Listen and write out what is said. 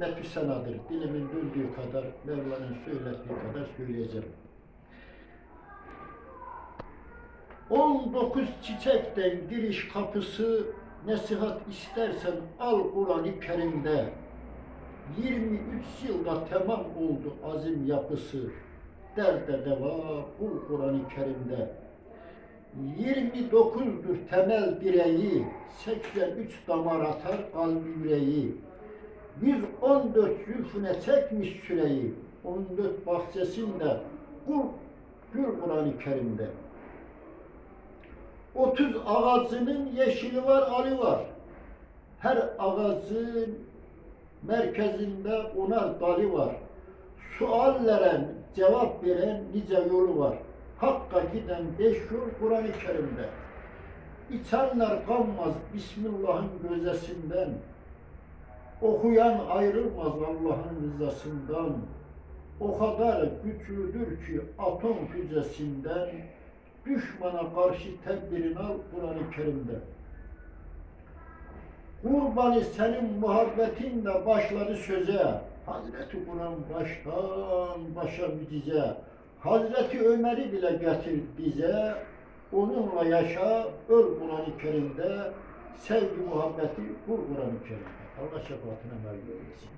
Himmetü senadır. Dilimin döndüğü kadar, Mevla'nın söylediği kadar söyleyeceğim. 19 çiçekten giriş kapısı nasihat istersen al Kur'an-ı Kerim'de 23 yılda tamam oldu azim yapısı derde deva bul Kur'an-ı Kerim'de 29'dur temel direği 83 damar atar kalbi yüreği 114 zülfüne çekmiş süreyi 14 bahçesinde kul gül Kur'an-ı Kerim'de 30 ağacının yeşili var, ali var. Her ağacın merkezinde onar dalı var. Suallere cevap veren nice yolu var. Hakka giden beş yol Kur'an-ı Kerim'de. İçenler kanmaz Bismillah'ın gözesinden. Okuyan ayrılmaz Allah'ın rızasından. O kadar güçlüdür ki atom füzesinden düşmana karşı tedbirini al Kur'an-ı Kerim'de. Kurbanı senin muhabbetinle başladı söze. Hazreti Kur'an baştan başa mücize. Hazreti Ömer'i bile getir bize. Onunla yaşa, öl Kur'an-ı Kerim'de. Sevgi muhabbeti kur Kur'an-ı Kerim'de. Allah şefaatine nail eylesin.